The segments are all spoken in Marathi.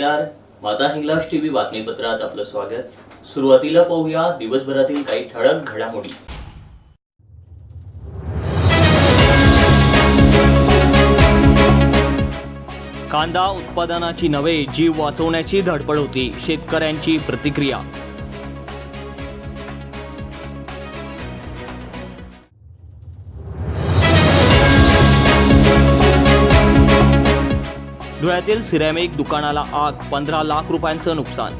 नमस्कार. माता हिंगलाज टीव्ही बातमीपत्रात आपलं स्वागत. सुरुवातीला पाहूया दिवसभरातील काही ठळक घडामोडी. कांदा उत्पादनाची नव्हे जीव वाचवण्याची धडपड होती. शेतकऱ्यांची प्रतिक्रिया धुळ्यातील सिरॅमिक दुकानाला आग पंधरा लाख रुपयांचं नुकसान.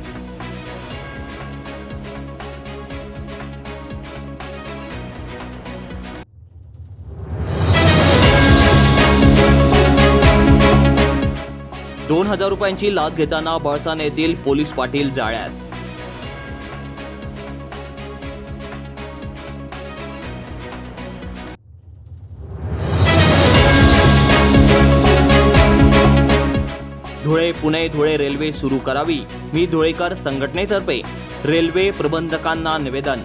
दोन हजार रुपयांची लाच घेताना बळसाने येथील पोलीस पाटील जाळ्यात. धुळे पुणे धुळे रेल्वे सुरू करावी. मी धुळेकर संघटनेतर्फे रेल्वे प्रबंधकांना निवेदन.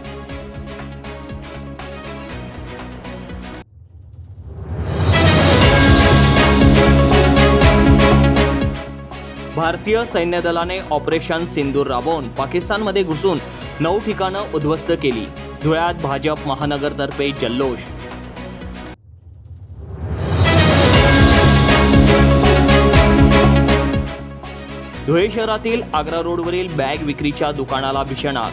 भारतीय सैन्य दलाने ऑपरेशन सिंदूर राबवून पाकिस्तानमध्ये घुसून नऊ ठिकाणं उद्ध्वस्त केली. धुळ्यात भाजप महानगरतर्फे जल्लोष धुळे शहरातील आग्रा रोडवरील बॅग विक्रीच्या दुकानाला भीषण आग.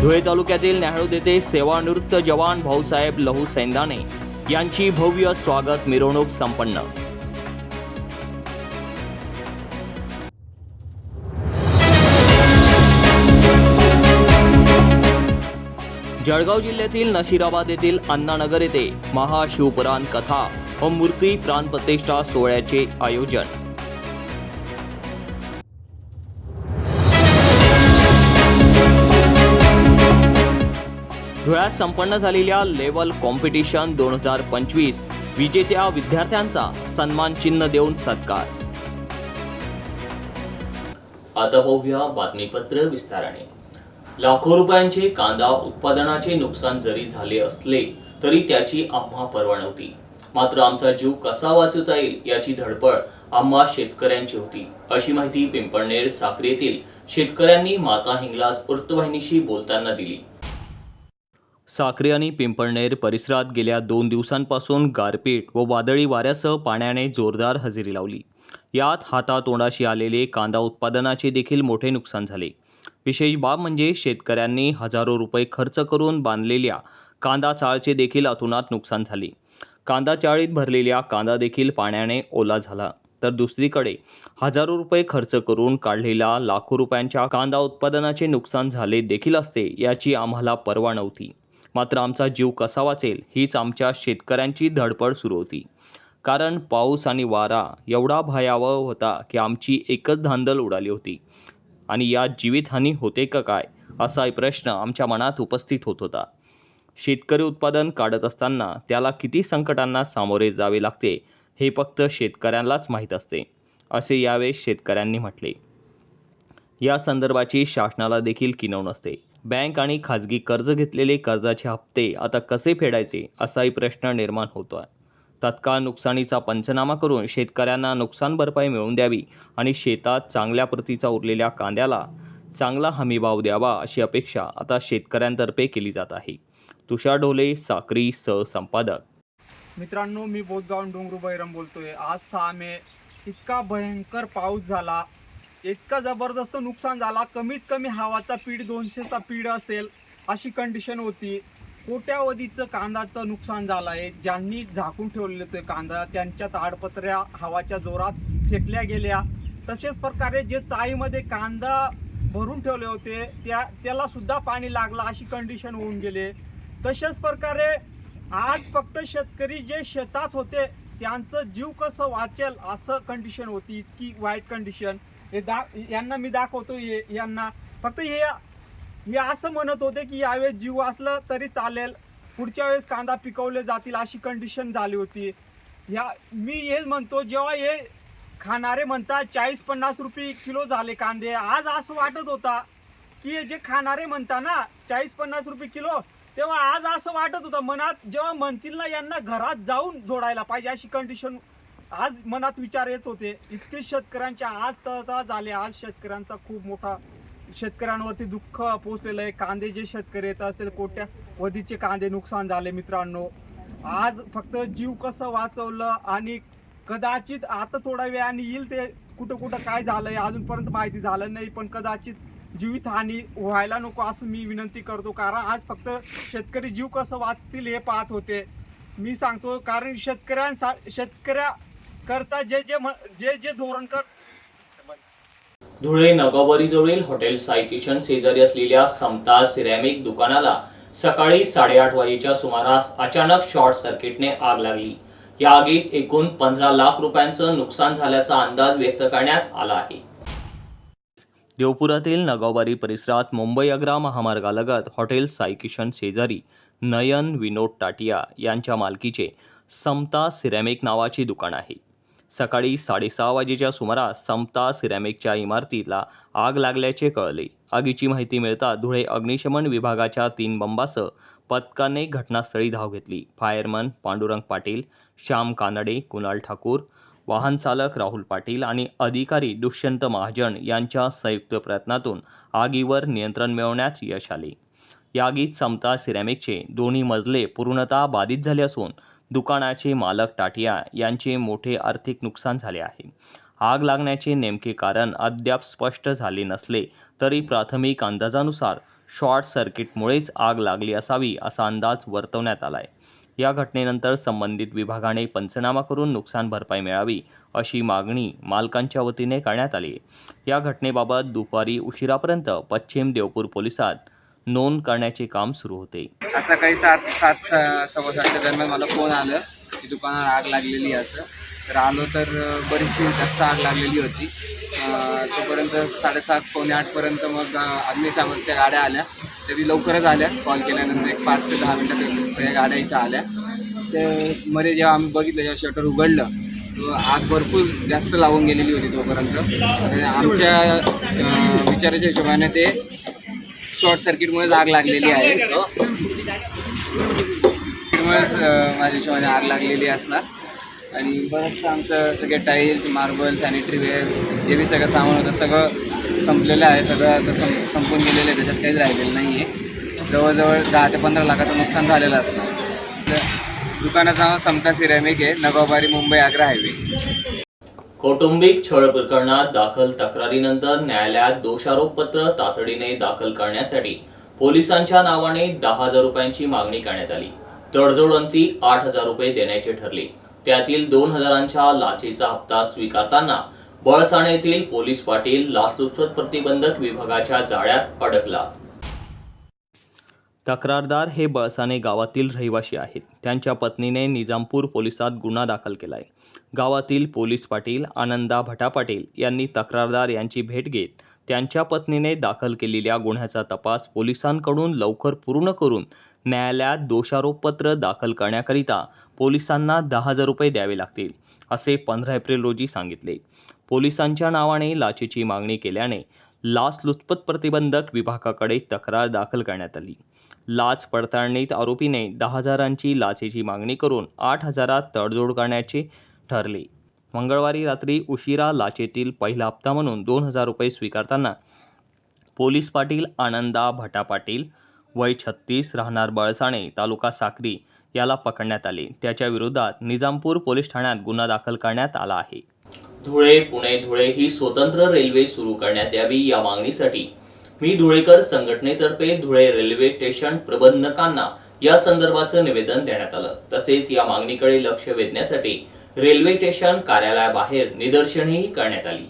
धुळे तालुक्यातील न्याहाळूद येथे सेवानिवृत्त जवान भाऊसाहेब लहू सैंदाने यांची भव्य स्वागत मिरवणूक संपन्न. जळगाव जिल्ह्यातील नशिराबाद येथील अण्णानगर येथे महाशिवपुराण कथा व मूर्ती प्राणप्रतिष्ठा सोहळ्याचे आयोजन. धुळ्यात संपन्न झालेल्या लेवल कॉम्पिटिशन दोन हजार पंचवीस विजेत्या विद्यार्थ्यांचा सन्मान चिन्ह देऊन सत्कार. आता पाहूया बातमीपत्र विस्ताराने. लाखो रुपयांचे कांदा उत्पादनाचे नुकसान जरी झाले असले तरी त्याची आम्हा पर्वा नव्हती. मात्र आमचा जीव कसा वाचवता येईल याची धडपड आम्हा शेतकऱ्यांची होती. अशी माहिती पिंपळनेर साक्री येथील शेतकऱ्यांनी माता हिंगलाज वृत्तवाहिनीशी बोलताना दिली. साक्री आणि पिंपळनेर परिसरात गेल्या दोन दिवसांपासून गारपीट व वादळी वाऱ्यासह पाण्याने जोरदार हजेरी लावली. यात हातातोंडाशी आलेले कांदा उत्पादनाचे देखील मोठे नुकसान झाले. विशेष बाब म्हणजे शेतकऱ्यांनी हजारो रुपये खर्च करून बांधलेल्या कांदा चाळचे देखील अतुनात नुकसान झाले. कांदा चाळीत भरलेल्या कांदा देखील पाण्याने ओला झाला. तर दुसरीकडे हजारो रुपये खर्च करून काढलेल्या लाखो रुपयांच्या कांदा उत्पादनाचे नुकसान झाले देखील असते याची आम्हाला पर्वा नव्हती. मात्र आमचा जीव कसा वाचेल हीच आमच्या शेतकऱ्यांची धडपड सुरू होती. कारण पाऊस आणि वारा एवढा भयावह होता की आमची एकच धांदल उडाली होती. आणि यात जीवितहानी होते का काय असा प्रश्न आमच्या मनात उपस्थित होत होता. शेतकरी उत्पादन काढत असताना त्याला किती संकटांना सामोरे जावे लागते हे फक्त शेतकऱ्यांनाच माहीत असते असे यावेळेस शेतकऱ्यांनी म्हटले. या संदर्भाची शासनाला देखील किनव नसते. बँक आणि खाजगी कर्ज घेतलेले कर्जाचे हप्ते आता कसे फेडायचे असाही प्रश्न निर्माण होतो आहे तत्काळ नुकसानीचा पंचनामा करून शेतकऱ्यांना नुकसान भरपाई मिळवून द्यावी आणि शेतात चांगल्या प्रतीचा उरलेल्या कांद्याला चांगला हमीभाव द्यावा अशी अपेक्षा आता शेतकऱ्यांतर्फे केली जात आहे. तुषार ढोले साक्री सहसंपादक मित्रांनो मी बोधगाव डोंगरू बैरम बोलतोय. आज सहा मे. इतका भयंकर पाऊस झाला. इतका जबरदस्त नुकसान झाला. कमीत कमी हवाचा पीठ दोनशेचा पीठ असेल अशी कंडिशन होती. कोट्यावधीचं कांदाचं नुकसान झालं आहे. ज्यांनी झाकून ठेवलेलं ते कांदा त्यांच्या ताडपत्र्या हवाच्या जोरात फेकल्या गेल्या. तसेच प्रकारे जे चाळीमध्ये कांदा भरून ठेवले होते त्या त्याला सुद्धा पाणी लागलं अशी कंडिशन होऊन गेले. तशाच प्रकारे आज फक्त शेतकरी जे शेतात होते त्यांचं जीव कसं वाचेल असं कंडिशन होती इतकी वाईट कंडिशन हे दा यांना मी दाखवतो हे यांना. फक्त हे मी असं म्हणत होते की यावेळेस जीव असलं तरी चालेल. पुढच्या वेळेस कांदा पिकवले जातील अशी कंडिशन झाली होती. ह्या मी हे म्हणतो जेव्हा हे खाणारे म्हणतात चाळीस पन्नास रुपये किलो झाले कांदे. आज असं वाटत होता की हे जे खाणारे म्हणता ना चाळीस पन्नास रुपये किलो तेव्हा आज असं वाटत होतं मनात जेव्हा म्हणतील ना यांना घरात जाऊन जोडायला पाहिजे अशी कंडिशन आज मनात विचार येत होते. इतके शेतकऱ्यांच्या आज तर झाले. आज शेतकऱ्यांचा खूप मोठा शेतकऱ्यांवरती दुःख पोचलेलं आहे. कांदे जे शेतकरी येत असेल कोट्या वधीचे कांदे नुकसान झाले मित्रांनो. आज फक्त जीव कसं वाचवलं आणि कदाचित आता थोडा वेळाने येईल ते कुठं कुठं काय झालंय अजूनपर्यंत माहिती झालं नाही पण कदाचित जीवितहानी व्हायला नको असं मी विनंती करतो. कारण आज फक्त शेतकरी जीव कसं वाचतील हे पाहत होते. मी सांगतो कारण शेतकऱ्यांसा शेतकऱ्या करता जे जे म- जे जे धोरण कर धुळे नगावरीजवळील हॉटेल साई किशन शेजारी असलेल्या समता सिरॅमिक दुकानाला सकाळी साडेआठ वाजेच्या सुमारास अचानक शॉर्ट सर्किटने आग लागली. या आगीत एकूण पंधरा लाख रुपयांचं नुकसान झाल्याचा अंदाज व्यक्त करण्यात आला आहे. देवपुरातील नगावबारी परिसरात मुंबई आग्रा महामार्गालगत हॉटेल साई किशन शेजारी नयन विनोद टाटिया यांच्या मालकीचे समता सिरॅमिक नावाचे दुकान आहे. सकाळी साडेसहा वाजेच्या सुमारास समता सिरॅमिकच्या इमारतीला आग लागल्याचे कळले. आगीची माहिती मिळता धुळे अग्निशमन विभागाच्या तीन बंबासह पथकाने घटनास्थळी धाव घेतली. फायरमन पांडुरंग पाटील श्याम कानडे कुणाल ठाकूर वाहन चालक राहुल पाटील आणि अधिकारी दुष्यंत महाजन यांच्या संयुक्त प्रयत्नातून आगीवर नियंत्रण मिळवण्यात यश आले. या आगीत समता सिरॅमिकचे दोन्ही मजले पूर्णतः बाधित झाले असून दुकानाचे मालक टाटिया यांचे मोठे आर्थिक नुकसान झाले आहे. आग लागण्याचे नेमके कारण अद्याप स्पष्ट झाले नसले तरी प्राथमिक अंदाजानुसार शॉर्ट सर्किटमुळेच आग लागली असावी असा अंदाज वर्तवण्यात आला आहे या घटनेनंतर संबंधित विभागाने पंचनामा करून नुकसान भरपाई मिळावी अशी मागणी मालकांच्या वतीने करण्यात आली. आहे या घटनेबाबत दुपारी उशिरापर्यंत पश्चिम देवपूर पोलिसात नोंद करण्याचे काम सुरू होते. सकाळी सात सात सव्वा सातच्या दरम्यान मला फोन आलं की दुकानात आग लागलेली असं. तर आलो तर बरीचशी जास्त आग लागलेली होती. तोपर्यंत साडेसात पावणे आठपर्यंत मग अग्निशामकच्या गाड्या आल्या. तरी लवकरच आल्या. कॉल केल्यानंतर एक पाच ते दहा मिनटात सगळ्या गाड्या इथं आल्या. ते मध्ये जेव्हा आम्ही बघितलं जेव्हा शटर उघडलं तो आग भरपूर जास्त लावून गेलेली होती तोपर्यंत. आमच्या विचाराच्या हिशोबाने ते शॉर्ट सर्किटमुळेच आग लागलेली आहे. सर्किटमुळेच माझ्या हिशोबाने आग लागलेली असणार. आणि बरंचसं आमचं सगळे टाईल्स मार्बल सॅनिटरी वेअर जे बी सगळं सामान होतं सगळं संपलेलं आहे. सगळं आता संप संपून गेलेलं आहे. त्याच्यात काहीच राहिलेलं नाही आहे जवळजवळ दहा ते पंधरा लाखाचं नुकसान झालेलं असणार. दुकानाचं नाव समता सिरॅमिक आहे. नगावबारी मुंबई आग्रा हायवे. कौटुंबिक छळ प्रकरणात दाखल तक्रारीनंतर न्यायालयात दोषारोपपत्र तातडीने दाखल करण्यासाठी पोलिसांच्या नावाने दहा हजार रुपयांची मागणी करण्यात आली. तडजोड अंती आठ हजार रुपये देण्याचे ठरले. त्यातील दोन हजारांच्या लाचेचा हप्ता स्वीकारताना बळसाणे येथील पोलीस पाटील लाचलुचपत प्रतिबंधक विभागाच्या जाळ्यात अडकला. तक्रारदार हे बळसाने गावातील रहिवासी आहेत. त्यांच्या पत्नीने निजामपूर पोलिसात गुन्हा दाखल केला आहे गावातील पोलीस पाटील आनंदा भटा पाटील यांनी तक्रारदार यांची भेट घेत त्यांच्या पत्नीने दाखल केलेल्या गुन्ह्याचा तपास पोलिसांकडून लवकर पूर्ण करून न्यायालयात दोषारोपपत्र दाखल करण्याकरिता पोलिसांना दहा हजार रुपये द्यावे लागतील असे पंधरा एप्रिल रोजी सांगितले. पोलिसांच्या नावाने लाचेची मागणी केल्याने लाच लुचपत प्रतिबंधक विभागाकडे तक्रार दाखल करण्यात आली. लाच पडताळणीत आरोपीने दहा हजारांची लाचेची मागणी करून आठ हजारात तडजोड करण्याचे ठरले. मंगळवारी रात्री उशिरा लाचेतील पहिला हप्ता म्हणून दोन हजार रुपये स्वीकारताना पोलीस पाटील आनंदा भटा पाटील वय छत्तीस राहणार बळसाणे तालुका साक्री याला पकडण्यात आले. त्याच्या विरोधात निजामपूर पोलीस ठाण्यात गुन्हा दाखल करण्यात आला आहे. धुळे पुणे धुळे ही स्वतंत्र रेल्वे सुरू करण्यात यावी या मागणीसाठी मी धुळेकर संघटनेतर्फे धुळे रेल्वे स्टेशन प्रबंधकांना या संदर्भाचं निवेदन देण्यात आलं. तसेच या मागणीकडे लक्ष वेधण्यासाठी रेल्वे स्टेशन कार्यालयाबाहेर निदर्शनेही करण्यात आली.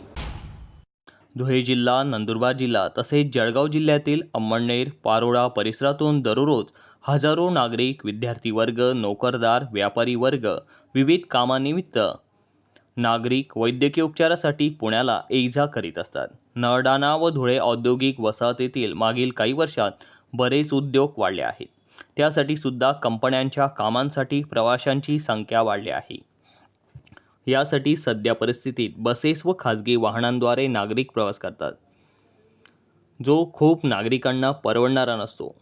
धुळे जिल्हा नंदुरबार जिल्हा तसेच जळगाव जिल्ह्यातील अंमळनेर पारोळा परिसरातून दररोज हजारो नागरिक विद्यार्थी वर्ग नोकरदार व्यापारी वर्ग विविध कामानिमित्त नागरिक वैद्यकीय उपचारासाठी पुण्याला ये जा करीत असतात. नळडाणा व धुळे औद्योगिक वसाहतीतील मागील काही वर्षात बरेच उद्योग वाढले आहेत. त्यासाठी सुद्धा कंपन्यांच्या कामांसाठी प्रवाशांची संख्या वाढली आहे. यासाठी सध्या परिस्थितीत बसेस व खाजगी वाहनांद्वारे नागरिक प्रवास करतात. जो खूप नागरिकांना परवडणारा नसतो.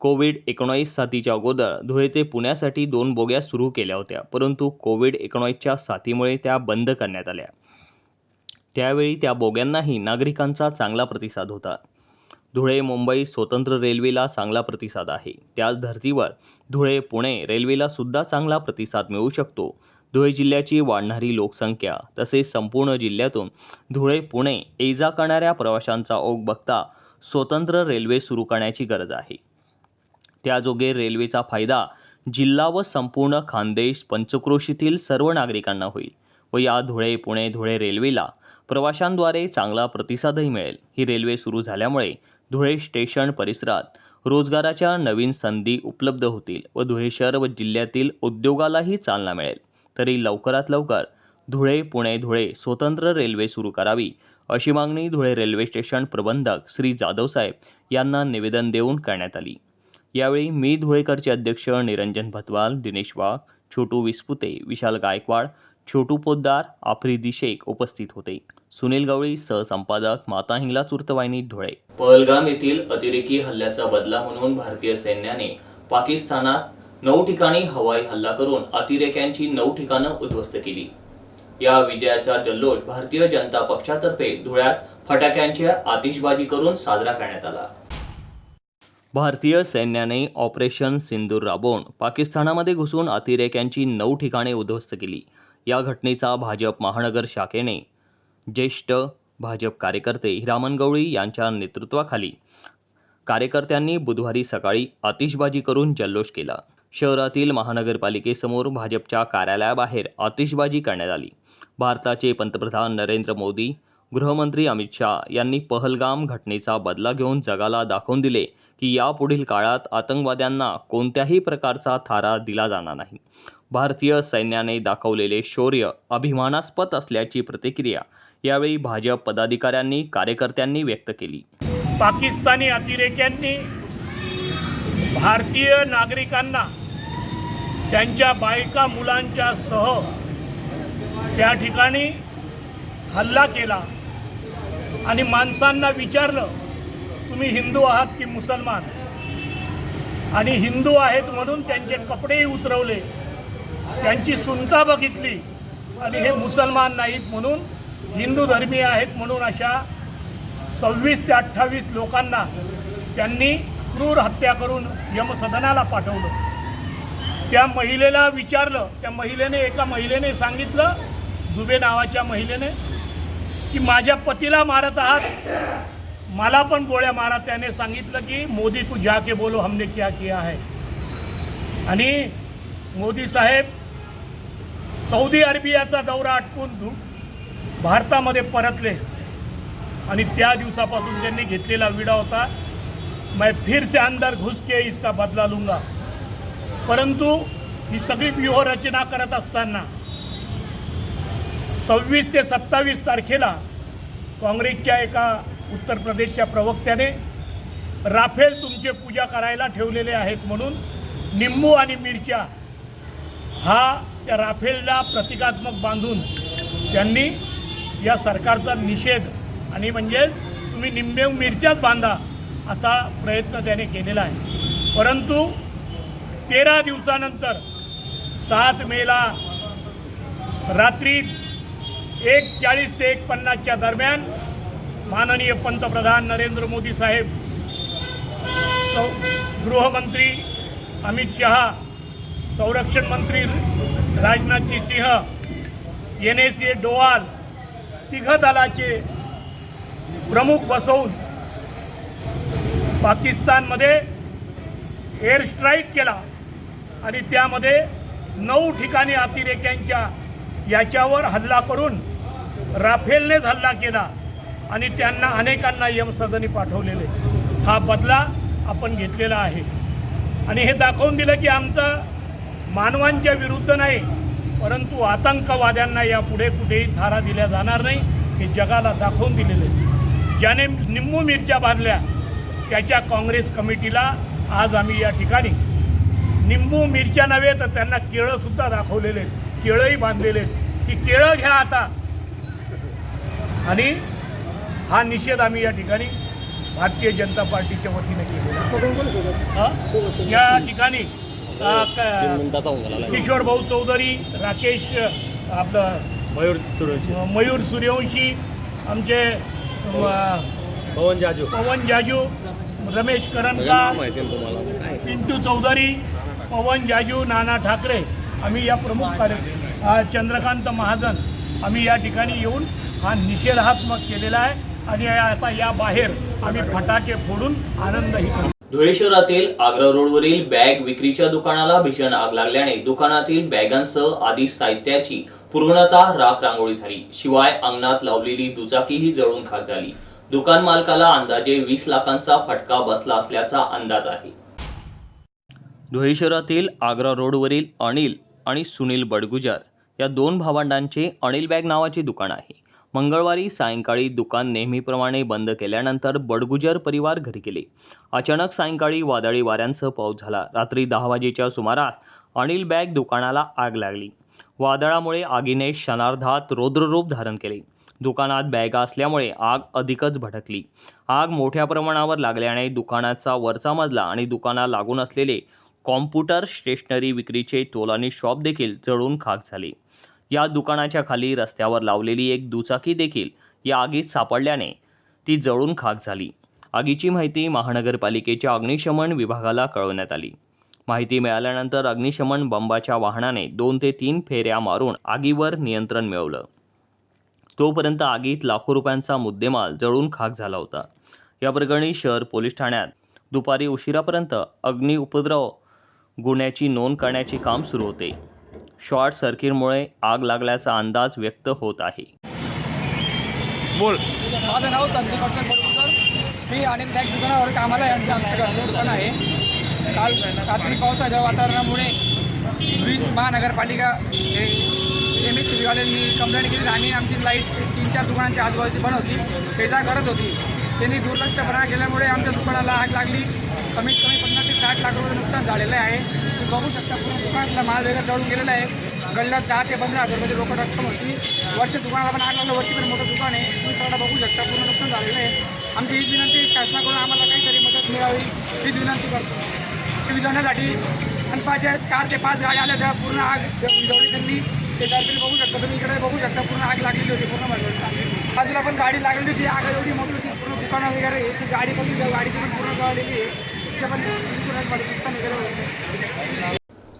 कोविड एकोणावीस साथीच्या अगोदर धुळे ते पुण्यासाठी दोन बोग्या सुरू केल्या होत्या परंतु कोविड एकोणावीसच्या साथीमुळे त्या बंद करण्यात आल्या. त्यावेळी त्या बोग्यांनाही नागरिकांचा चांगला प्रतिसाद होता. धुळे मुंबई स्वतंत्र रेल्वेला चांगला प्रतिसाद आहे. त्याच धर्तीवर धुळे पुणे रेल्वेला सुद्धा चांगला प्रतिसाद मिळू शकतो धुळे जिल्ह्याची वाढणारी लोकसंख्या तसेच संपूर्ण जिल्ह्यातून धुळे पुणे ये जा करणाऱ्या प्रवाशांचा ओघ बघता स्वतंत्र रेल्वे सुरू करण्याची गरज आहे. त्याजोगे रेल्वेचा फायदा जिल्हा व संपूर्ण खानदेश पंचक्रोशीतील सर्व नागरिकांना होईल व या धुळे पुणे धुळे रेल्वेला प्रवाशांद्वारे चांगला प्रतिसादही मिळेल. ही रेल्वे सुरू झाल्यामुळे धुळे स्टेशन परिसरात रोजगाराच्या नवीन संधी उपलब्ध होतील व धुळे शहर व जिल्ह्यातील उद्योगालाही चालना मिळेल. तरी लवकरात लवकर धुळे पुणे धुळे स्वतंत्र रेल्वे सुरू करावी. अशी मागणी धुळे रेल्वे स्टेशन प्रबंधक श्री जाधव साहेब यांना निवेदन देऊन करण्यात आली. यावेळी मी धुळेकरचे अध्यक्ष निरंजन भतवाल दिनेश वाघ छोटू विस्पुते विशाल गायकवाड छोटू पोद्दार आफ्रिदी शेख उपस्थित होते. सुनील गवळी सहसंपादक माता हिंगला चुर्तवाहिनी धुळे. पहलगाम येथील अतिरेकी हल्ल्याचा बदला म्हणून भारतीय सैन्याने पाकिस्तानात नऊ ठिकाणी हवाई हल्ला करून अतिरेक्यांची नऊ ठिकाणं उद्ध्वस्त केली. या विजयाचा जल्लोष भारतीय जनता पक्षातर्फे धुळ्यात फटाक्यांच्या आतिषबाजी करून साजरा करण्यात आला. भारतीय सैन्याने ऑपरेशन सिंदूर राबवून पाकिस्तानामध्ये घुसून अतिरेक्यांची नऊ ठिकाणे उद्ध्वस्त केली. या घटनेचा भाजप महानगर शाखेने ज्येष्ठ भाजप कार्यकर्ते हिरामन गवळी यांच्या नेतृत्वाखाली कार्यकर्त्यांनी बुधवारी सकाळी आतिषबाजी करून जल्लोष केला. शहरातील महानगरपालिकेसमोर भाजपच्या कार्यालयाबाहेर आतिषबाजी करण्यात आली. भारताचे पंतप्रधान नरेंद्र मोदी गृहमंत्री अमित शहा यांनी पहलगाम घटनेचा बदला घेऊन जगाला दाखवून दिले की यापुढील काळात आतंकवाद्यांना कोणत्याही प्रकारचा थारा दिला जाणार नाही. भारतीय सैन्याने दाखवलेले शौर्य अभिमानास्पद असल्याची प्रतिक्रिया यावेळी भाजप पदाधिकाऱ्यांनी कार्यकर्त्यांनी व्यक्त केली. पाकिस्तानी अतिरेक्यांनी भारतीय नागरिकांना त्यांच्या बायका मुलांच्या सह त्या ठिकाणी हल्ला केला आणि माणसांना विचारलं तुम्ही हिंदू आहात की मुसलमान? आणि हिंदू आहेत म्हणून त्यांचे कपडेही उतरवले त्यांची सुनता बघितली आणि हे मुसलमान नाहीत म्हणून हिंदू धर्मीय आहेत म्हणून अशा सव्वीस ते अठ्ठावीस लोकांना त्यांनी क्रूर हत्या करून यमसदनाला पाठवलं. त्या महिलेला विचारलं त्या महिलेने एका महिलेने सांगितलं दुबे नावाच्या महिलेने की माझ्या पतीला मारत आहात. मला पण गोळ्या मारा. त्याने सांगितलं की मोदी तू जा के बोलो हमने क्या किया है? आणि मोदी साहेब सौदी अरेबियाचा दौरा आटपून भारतामध्ये परतले. आणि त्या दिवसापासून त्यांनी घेतलेला विडा होता. मैं फिर से अंदर घुस के इसका बदला लूंगा। परंतु ही सगळी व्यूहरचना करत असताना सव्वीस ते सत्तावीस तारखेला काँग्रेसच्या एका उत्तर प्रदेशच्या प्रवक्त्याने राफेल तुमचे पूजा करायला ठेवलेले आहेत म्हणून निंबू आणि मिरच्या हा त्या राफेलला प्रतिकात्मक बांधून त्यांनी या सरकारचा निषेध आणि म्हणजे तुम्ही निंबे मिरच्याच बांधा. असा प्रयत्न त्याने केलेला आहे. परंतु तेरा दिवसानंतर सात मेला रात्री एक चाळीस ते एक पन्नासच्या दरम्यान माननीय पंतप्रधान नरेंद्र मोदी साहेब गृहमंत्री अमित शहा संरक्षण मंत्री Rajnathji Singh N S A Doval तिघ दलाचे प्रमुख बसवून पाकिस्तानमध्ये एअर स्ट्राईक केला. आणि त्यामध्ये नऊ ठिकाणी अतिरेक्यांच्या याच्यावर हल्ला करून राफेलनेच हल्ला केला. आणि त्यांना अनेकांना यमसदनी पाठवलेले. हा बदला आपण घेतलेला आहे. आणि हे दाखवून दिलं की आमचं मानवांच्या विरुद्ध नाही परंतु आतंकवाद्यांना यापुढे कुठेही थारा दिल्या जाणार नाही हे जगाला दाखवून दिलेले. ज्याने निंबू मिरच्या बांधल्या त्याच्या काँग्रेस कमिटीला आज आम्ही या ठिकाणी निंबू मिरच्या नव्हे तर त्यांना केळंसुद्धा दाखवलेले आहेत. केळंही बांधलेले आहेत. की केळं घ्या आता. आणि हा निषेध आम्ही या ठिकाणी भारतीय जनता पार्टीच्या वतीने केलेला? या ठिकाणी किशोर भाऊ चौधरी राकेश आपलं मयूर सुरेश मयूर सूर्यवंशी आमचे पवन जाजू. पवन जाजू रमेश तुम्हाला. पिंटू चौधरी पवन जाजू नाना ठाकरे. आम्ही या प्रमुख कार्य चंद्रकांत महाजन. आम्ही या ठिकाणी येऊन हा निषेधात्मक केलेला आहे आणि आता या बाहेर आम्ही फटाके फोडून आनंदही करतो. धुळे शहरातील आग्रा रोडवरील बॅग विक्रीच्या दुकानाला भीषण आग लागल्याने दुकानातील बॅगांसह आदी साहित्याची पूर्णतः राख रांगोळी झाली. शिवाय अंगणात लावलेली दुचाकीही जळून खाक झाली. दुकान मालकाला अंदाजे वीस लाखांचा फटका बसला असल्याचा अंदाज आहे. धुळे शहरातील आग्रा रोडवरील अनिल आणि सुनील बडगुजर या दोन भावंडांचे अनिल बॅग नावाचे दुकान आहे. मंगळवारी सायंकाळी दुकान नेहमीप्रमाणे बंद केल्यानंतर बडगुजर परिवार घरी गेले. अचानक सायंकाळी वादळी वाऱ्यांसह पाऊस झाला. रात्री दहा वाजेच्या सुमारास अनिल बॅग दुकानाला आग लागली. वादळामुळे आगीने क्षणार्धात रौद्ररूप धारण केले. दुकानात बॅगा असल्यामुळे आग अधिकच भडकली. आग मोठ्या प्रमाणावर लागल्याने दुकानाचा वरचा मजला आणि दुकानात लागून असलेले कॉम्प्युटर स्टेशनरी विक्रीचे तोलानी शॉप देखील जळून खाक झाले. या दुकानाच्या खाली रस्त्यावर लावलेली एक दुचाकी देखील या आगीत सापडल्याने ती जळून खाक झाली. आगीची माहिती महानगरपालिकेच्या अग्निशमन विभागाला कळवण्यात आली. माहिती मिळाल्यानंतर अग्निशमन बंबाच्या वाहनाने दोन ते तीन फेऱ्या मारून आगीवर नियंत्रण मिळवलं. तोपर्यंत आगीत लाखो रुपयांचा मुद्देमाल जळून खाक झाला होता. या प्रकरणी शहर पोलीस ठाण्यात दुपारी उशिरापर्यंत अग्नि उपद्रव गुन्ह्याची नोंद करण्याचे काम सुरू होते. शॉर्ट सर्किटमुळे आग लागल्याचा अंदाज व्यक्त होत आहे. बोल. माझं नाव संदीप मी अनेक बॅग दुकानावर कामाला आहे आमच्या घरचं दुकान आहे. काल रात्री पावसाच्या वातावरणामुळे ब्रिज महानगरपालिका एम एस कंप्लेंट केली आणि आमची लाइट तीन चार दुकानांच्या आजूबाजूची बंद होती. पेजा करत होती. त्यांनी दुर्लक्षपणा केल्यामुळे आमच्या दुकानाला आग लागली. कमीत कमी पन्नास ते साठ लाख रुपये नुकसान झालेलं आहे. तुम्ही बघू शकता पूर्ण दुकानातला माल वगैरे जळून गेलेला आहे. गल्ल्यात दहा ते पंधरा हजार रुपये रोकड रक्कम होती. वरच्या दुकानाला पण आग लागलं वरती पण मोठं दुकान आहे. तुम्ही सगळं बघू शकता पूर्ण नुकसान झालेलं आहे. आमची हीच विनंती शासनाकडून आम्हाला काहीतरी मदत मिळावी हीच विनंती करतो. विजवण्यासाठी विझवण्यासाठी मनपाच्या चार ते पाच गाड्या आल्या त्या पूर्ण आग विजवली त्यांनी ते दर्बिल बघू शकता तुम्ही इकडे बघू शकता पूर्ण आग लागलेली होती पूर्ण बाजूला बाजूला पण गाडी लागलेली होती आग एवढी मोठी होती पूर्ण दुकानं वगैरे ती गाडी पण गाडीची पण पूर्ण जळलेली आहे. तिथे पण इन्शुरन्समध्ये नुकसान वगैरे होतं.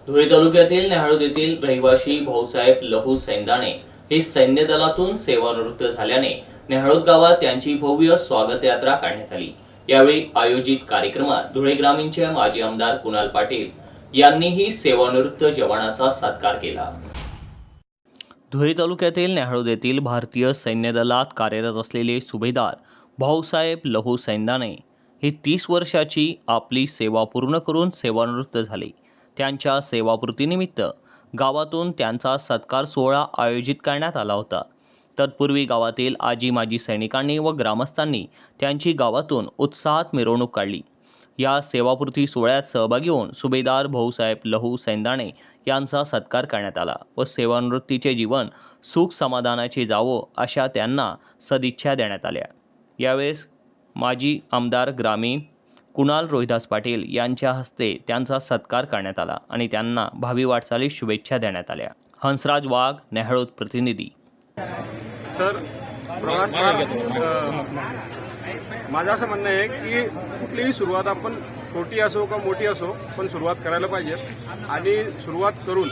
धुळे तालुक्यातील नेहाळूद येथील रहिवाशी भाऊसाहेब लहू सैंदाणे हे सैन्य दलातून सेवानिवृत्त झाल्याने नेहाळूद गावात त्यांची भव्य स्वागत यात्रा काढण्यात आली. यावेळी आयोजित कार्यक्रमात धुळे ग्रामीणचे माजी आमदार कुणाल पाटील यांनीही सेवानिवृत्त जवानाचा सत्कार केला. धुळे तालुक्यातील नेहळूद येथील भारतीय सैन्य दलात कार्यरत असलेले सुभेदार भाऊसाहेब लहू सैंदाने हे तीस वर्षाची आपली सेवा पूर्ण करून सेवानिवृत्त झाले. त्यांच्या सेवापूर्तीनिमित्त गावातून त्यांचा सत्कार सोहळा आयोजित करण्यात आला होता. तत्पूर्वी गावातील आजी माजी सैनिकांनी व ग्रामस्थांनी त्यांची गावातून उत्साहात मिरवणूक काढली. या सेवापूर्ती सोहळ्यात सहभागी होऊन सुभेदार भाऊसाहेब लहू सैंदाणे यांचा सत्कार करण्यात आला व सेवानिवृत्तीचे जीवन सुख समाधानाचे जावो अशा त्यांना सदिच्छा देण्यात आल्या. यावेळेस माजी आमदार ग्रामीण कुणाल रोहिदास पाटील यांच्या हस्ते त्यांचा सत्कार करण्यात आला आणि त्यांना भावी वाटचालीस शुभेच्छा देण्यात आल्या. हंसराज वाघ नेहळूद प्रतिनिधी. सर प्रवास माझं असं म्हणणं आहे की कुठलीही सुरुवात आपण छोटी असो का मोठी असो पण सुरुवात करायला पाहिजे. आणि सुरुवात करून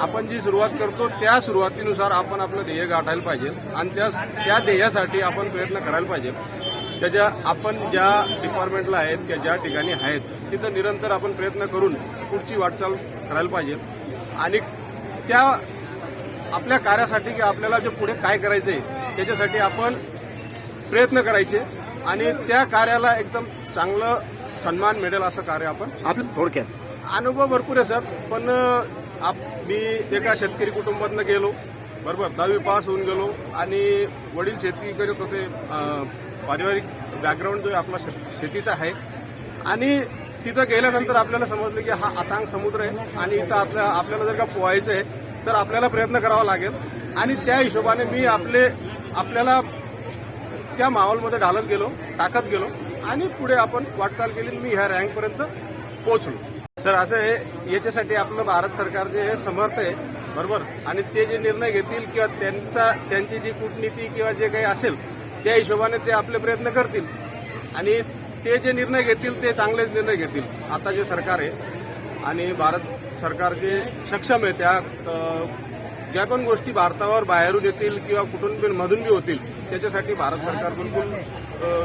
आपण जी सुरुवात करतो त्या सुरुवातीनुसार आपण आपलं ध्येय गाठायला पाहिजे. आणि त्या त्या ध्येयासाठी आपण प्रयत्न करायला पाहिजे. त्याच्या आपण ज्या डिपार्टमेंटला आहेत किंवा ज्या ठिकाणी आहेत तिथं निरंतर आपण प्रयत्न करून पुढची वाटचाल करायला पाहिजे. आणि त्या आपल्या कार्यासाठी किंवा आपल्याला जे पुढे काय करायचं आहे त्याच्यासाठी आपण प्रयत्न करायचे. आणि त्या कार्याला एकदम चांगलं सन्मान मिळेल असं कार्य आपण आपलं थोडक्यात. अनुभव भरपूर आहे सर. पण आप मी एका शेतकरी कुटुंबातनं गेलो. बरोबर दहावी पास होऊन गेलो. आणि वडील शेती करत होते पारिवारिक बॅकग्राऊंड जो आपला शेत- शेतीचा आहे. आणि तिथं गेल्यानंतर आपल्याला समजलं की हा अथांग समुद्र आहे. आणि इथं आपल्या आपल्याला जर का पोहायचं आहे तर आपल्याला प्रयत्न करावा लागेल. आणि त्या हिशोबाने मी आपले आपल्याला त्या माहोलमध्ये ढालत गेलो टाकत गेलो आणि पुढे आपण वाटचाल केली मी ह्या रँकपर्यंत पोहोचलो. सर असं हे याच्यासाठी आपलं भारत सरकार जे हे समर्थ आहे बरोबर? आणि ते जे निर्णय घेतील किंवा त्यांचा त्यांची जी कूटनीती किंवा जे काही असेल त्या हिशोबाने ते आपले प्रयत्न करतील. आणि ते जे निर्णय घेतील ते चांगलेच निर्णय घेतील. आता जे सरकार आहे आणि भारत सरकार जे सक्षम आहे त्या ज्या पण गोष्टी भारतावर बाहेरून येतील किंवा कुठून मधून बी होतील त्याच्यासाठी भारत सरकार बिलकुल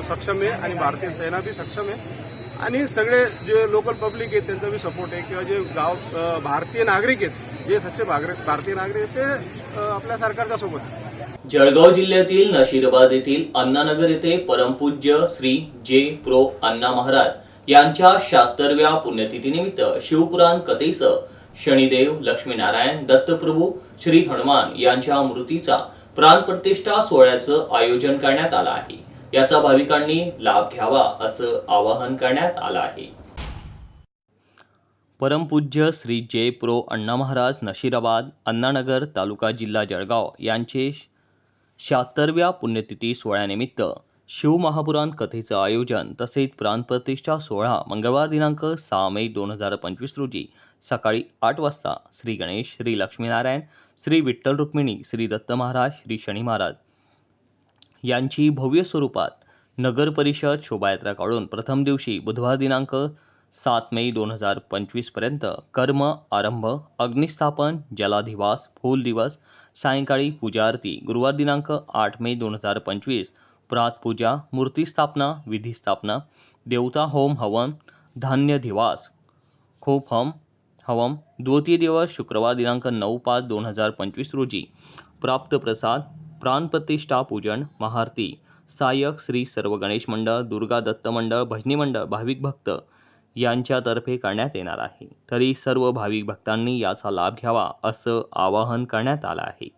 सक्षम आहे आणि भारतीय सेना बी सक्षम आहे. आणि सगळे जे लोकल पब्लिक आहेत त्यांचा बी सपोर्ट आहे. किंवा जे गाव भारतीय नागरिक आहेत जे सच्चे भारतीय नागरिक आहेत ते आपल्या सरकारच्या सोबत जळगाव जिल्ह्यातील नशिराबाद येथील अण्णानगर येथे परमपूज्य श्री जे प्रो अण्णा महाराज यांच्या शहात्तरव्या पुण्यतिथीनिमित्त शिवपुराण कथेसह शनिदेव लक्ष्मीनारायण दत्तप्रभू श्री हनुमान यांच्या मूर्तीचा प्राणप्रतिष्ठा सोहळ्याचं आयोजन करण्यात आलं आहे. याचा भाविकांनी लाभ घ्यावा असं आवाहन करण्यात आलं आहे. परमपूज्य श्री जे प्रो अण्णा महाराज नशिराबाद अण्णानगर तालुका जिल्हा जळगाव यांचे शहात्तरव्या पुण्यतिथी सोहळ्यानिमित्त शिवमहापुराण कथेचं आयोजन तसेच प्राणप्रतिष्ठा सोहळा मंगळवार दिनांक सहा मे दोन हजार पंचवीस रोजी सकाळी आठ वाजता श्री गणेश श्री लक्ष्मीनारायण श्री विठ्ठल रुक्मिणी श्री दत्त महाराज श्री शनी महाराज यांची भव्य स्वरूपात नगर परिषद शोभायात्रा काढून प्रथम दिवशी बुधवार दिनांक सात मे दोन हजार पंचवीसपर्यंत कर्म आरंभ अग्निस्थापन जलाधिवास फूल दिवस सायंकाळी पूजा आरती गुरुवार दिनांक आठ मे दोन हजार पंचवीस प्रात पूजा विधी स्थापना देवता होम हवन धान्य दिवास खूप हम हवम द्वितीय दिवस शुक्रवार दिनांक नऊ पाच दोन हजार पंचवीस रोजी. प्राप्त प्रसाद प्राणप्रतिष्ठा पूजन महाआरती. सहाय्यक श्री सर्व गणेश मंडळ दुर्गा दत्त मंडळ भजनी मंडळ भाविक भक्त यांच्यातर्फे करण्यात येणार आहे. तरी सर्व भाविक भक्तांनी याचा लाभ घ्यावा असं आवाहन करण्यात आलं आहे.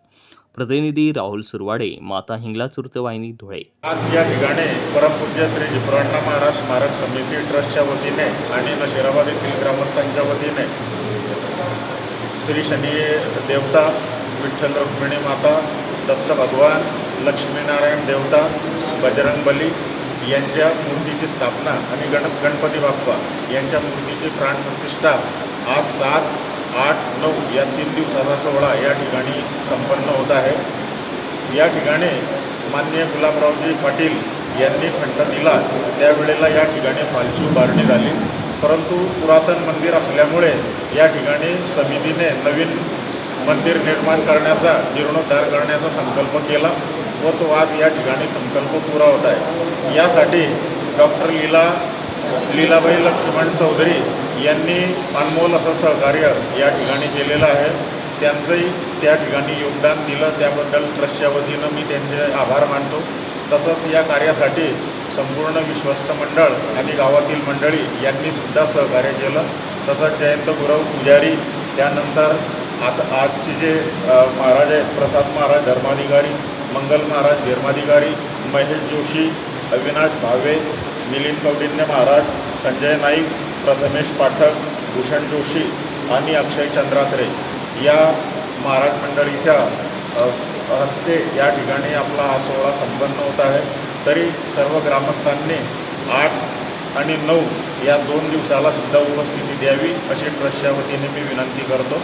प्रतिनिधी राहुल सुरवाडे माता हिंगला चुर्तवाहिनी धुळे. आज या ठिकाणी परमपूज्य श्री जिब्राण्णा महाराज स्मारक समिती ट्रस्टच्या वतीने आणि नशिराबाद येथील ग्रामस्थांच्या वतीने श्री शनी देवता विठ्ठल रुक्मिणी माता दत्त भगवान लक्ष्मीनारायण देवता बजरंग बली यांच्या मूर्तीची स्थापना आणि गण गणपती बाप्पा यांच्या मूर्तीची प्राणप्रतिष्ठा आज सात आठ नऊ या तीन दिवसाचा सोहळा या ठिकाणी संपन्न होत आहे. या ठिकाणी माननीय गुलाबरावजी पाटील यांनी खंड दिला. त्यावेळेला या ठिकाणी फालची उभारणी झाली. परंतु पुरातन मंदिर असल्यामुळे या ठिकाणी समितीने नवीन मंदिर निर्माण करण्याचा जीर्णोद्धार करण्याचा संकल्प केला व तो आज या ठिकाणी संकल्प पुरा होत आहे. यासाठी डॉक्टर लीला लीलाबाई लक्ष्मण चौधरी यांनी अनमोल असं सहकार्य या ठिकाणी केलेलं आहे. त्यांचंही त्या ठिकाणी योगदान दिलं. त्याबद्दल ट्रस्टच्या वतीनं मी त्यांचे आभार मानतो. तसंच या कार्यासाठी संपूर्ण विश्वस्त मंडळ आणि गावातील मंडळी यांनी सुद्धा सहकार्य केलं. तसंच जयंत गुरव पुजारी त्यानंतर आता आजचे जे महाराज आहेत प्रसाद महाराज धर्माधिकारी मंगल महाराज धर्माधिकारी महेश जोशी अविनाश भावे मिलिंद कौडिन्य महाराज संजय नाईक प्रथमेश पाठक भूषण जोशी आणि अक्षय चंद्रात्रे या महाराज मंडळीच्या हस्ते या ठिकाणी आपला हा सोहळा संपन्न होत आहे. तरी सर्व ग्रामस्थांनी आठ आणि नऊ या दोन दिवसाला सुद्धा उपस्थिती द्यावी अशी ट्रस्टच्या वतीने मी विनंती करतो.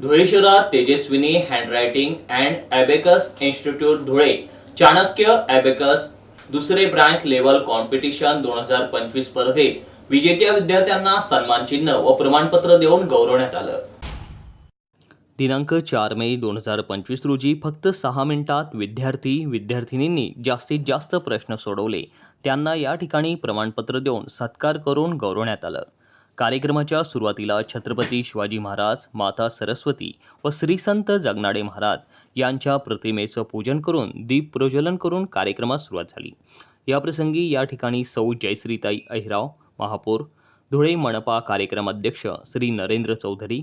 धुळे शहरात Tejaswini handwriting and abacus institute Dhule. Chanakya abacus दुसरे ब्रांच लेवल कॉम्पिटिशन दोन हजार पंचवीस स्पर्धेत विजेत्या विद्यार्थ्यांना सन्मान चिन्ह व प्रमाणपत्र देऊन गौरवण्यात आलं. दिनांक चार मे दोन हजार पंचवीस रोजी फक्त सहा मिनिटात विद्यार्थी विद्यार्थिनींनी जास्तीत जास्त प्रश्न सोडवले. त्यांना या ठिकाणी प्रमाणपत्र देऊन सत्कार करून गौरवण्यात आलं. कार्यक्रमाच्या सुरुवातीला छत्रपती शिवाजी महाराज माता सरस्वती व श्रीसंत जगनाडे महाराज यांच्या प्रतिमेचं पूजन करून दीप प्रज्वलन करून कार्यक्रमास सुरुवात झाली. याप्रसंगी या ठिकाणी सौ जयश्रीताई अहिराव महापौर धुळे मनपा कार्यक्रम अध्यक्ष श्री नरेंद्र चौधरी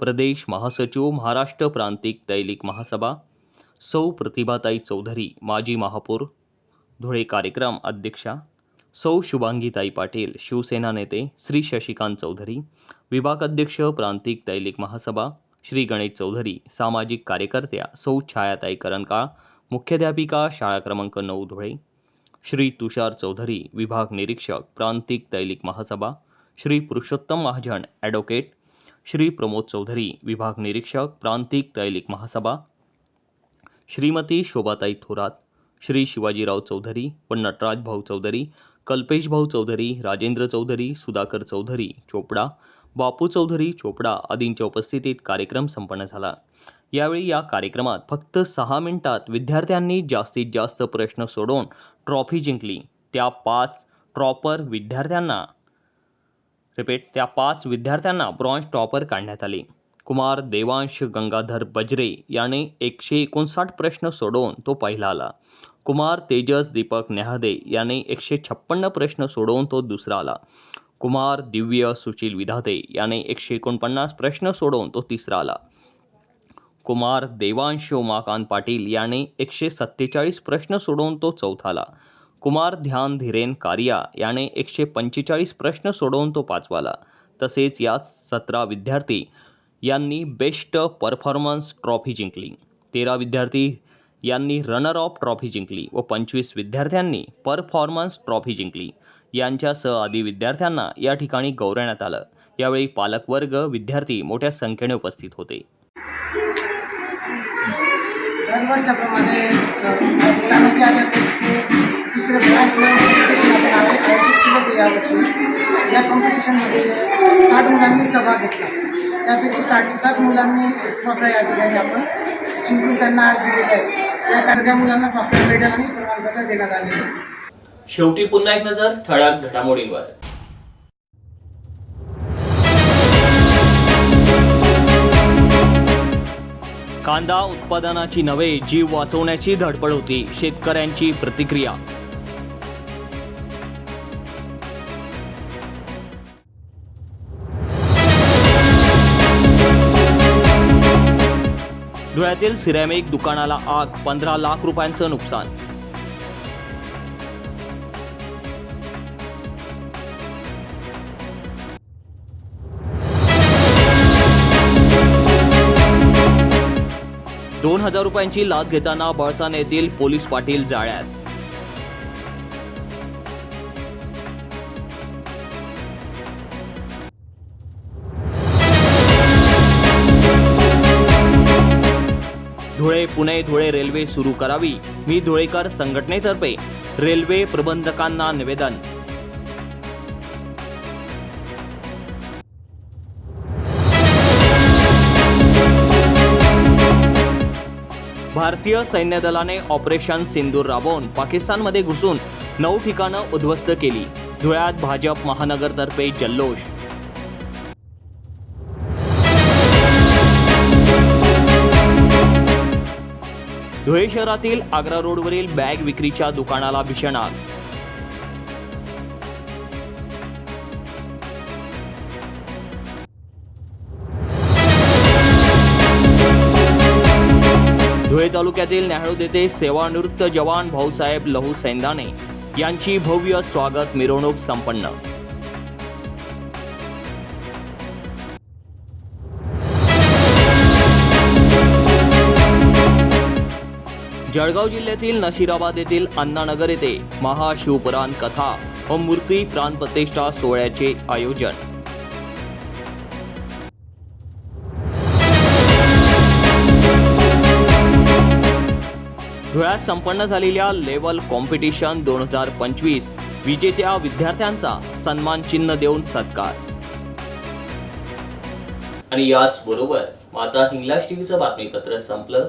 प्रदेश महासचिव महाराष्ट्र प्रांतिक दैलिक महासभा सौ प्रतिभाताई चौधरी माजी महापौर धुळे कार्यक्रम अध्यक्षा सौ शुभांगीताई पाटील शिवसेना नेते श्री शशिकांत चौधरी विभाग अध्यक्ष प्रांतिक दैलिक महासभा श्री गणेश चौधरी सामाजिक कार्यकर्त्या सौ छायाताई करणकाळ मुख्याध्यापिका शाळा क्रमांक नऊ धुळे श्री तुषार चौधरी विभाग निरीक्षक प्रांतिक दैनिक महासभा श्री पुरुषोत्तम महाजन ॲडव्होकेट श्री प्रमोद चौधरी विभाग निरीक्षक प्रांतिक दैनिक महासभा. श्रीमती शोभाताई थोरात श्री शिवाजीराव चौधरी व नटराज भाऊ चौधरी कल्पेश भाऊ चौधरी राजेंद्र चौधरी सुधाकर चौधरी चोपडा बापू चौधरी चोपडा आदींच्या उपस्थितीत कार्यक्रम संपन्न झाला. यावेळी या कार्यक्रमात फक्त सहा मिनिटात विद्यार्थ्यांनी जास्तीत जास्त प्रश्न सोडवून ट्रॉफी जिंकली. त्या पाच ट्रॉपर विद्यार्थ्यांना रिपीट त्या पाच विद्यार्थ्यांना ब्रॉन्झ टॉपर काढण्यात आले. कुमार देवांश गंगाधर बजरे याने एकशे एकोणसाठ प्रश्न सोडवून तो पहिला आला. कुमार तेजस दीपक नेहादे याने एकशे छप्पन्न प्रश्न सोडवून तो दुसरा आला. कुमार दिव्य सुशील विधाते याने एकशे एकोणपन्नास प्रश्न सोडवून तो तिसरा आला. कुमार देवांश उमाकांत पाटील याने एकशे सत्तेचाळीस प्रश्न सोडवून तो चौथा आला. कुमार ध्यान धीरेन कारिया याने एकशे पंचेचाळीस प्रश्न सोडवून तो पाचवाला. तसेच याच सतरा विद्यार्थी यांनी बेस्ट परफॉर्मन्स ट्रॉफी जिंकली. तेरा विद्यार्थी यांनी रनर ऑफ ट्रॉफी जिंकली व पंचवीस विद्यार्थ्यांनी परफॉर्मन्स ट्रॉफी जिंकली. यांच्यासह आदी विद्यार्थ्यांना या ठिकाणी गौरवण्यात आलं. यावेळी पालकवर्ग विद्यार्थी मोठ्या संख्येने उपस्थित होते. दरवर्षाप्रमाणे कॉम्पिटिशन आयोजित केलं होतं यावर्षी या कॉम्पिटिशनमध्ये साठ मुलांनी सहभाग घेतला. त्यापैकी साठशे सात मुलांनी ट्रॉफ्या या ठिकाणी आपण जिंकून त्यांना आज दिलेल्या आहेत. या सगळ्या मुलांना ट्रॉफी मेडल आणि प्रमाणपत्र देण्यात आहे शेवटी पुन्हा एक नजर ठळक घडामोडींवर. कांदा उत्पादनाची नव्हे जीव वाचवण्याची धडपड होती. शेतकऱ्यांची प्रतिक्रिया. धुळ्यातील सिरॅमिक दुकानाला आग पंधरा लाख रुपयांचं नुकसान. दोन हजार रुपयांची लाच घेताना बळसाने येथील पोलीस पाटील जाळ्यात. धुळे पुणे धुळे रेल्वे सुरू करावी. मी धुळेकर संघटनेतर्फे रेल्वे प्रबंधकांना निवेदन. भारतीय सैन्य दलाने ऑपरेशन सिंदूर राबवून पाकिस्तानमध्ये घुसून नऊ ठिकाणं उद्ध्वस्त केली. धुळ्यात भाजप महानगरतर्फे जल्लोष धुळे शहरातील आग्रा रोडवरील बॅग विक्रीच्या दुकानाला भीषण आग. धुळे तालुक्यातील न्याहाळूद येथे सेवानिवृत्त जवान भाऊसाहेब लहू सैंदाने यांची भव्य स्वागत मिरवणूक संपन्न. जळगाव जिल्ह्यातील नशिराबाद येथील अण्णानगर येथे महाशिवपुराण कथा व मूर्ती प्राणप्रतिष्ठा सोहळ्याचे आयोजन. धुळ्यात संपन्न झालेल्या लेवल कॉम्पिटिशन दोन हजार पंचवीस विजेत्या विद्यार्थ्यांचा सन्मान चिन्ह देऊन सत्कार. आणि याच बरोबर माता हिंगलाज टीव्हीचं बातमीपत्र संपलं.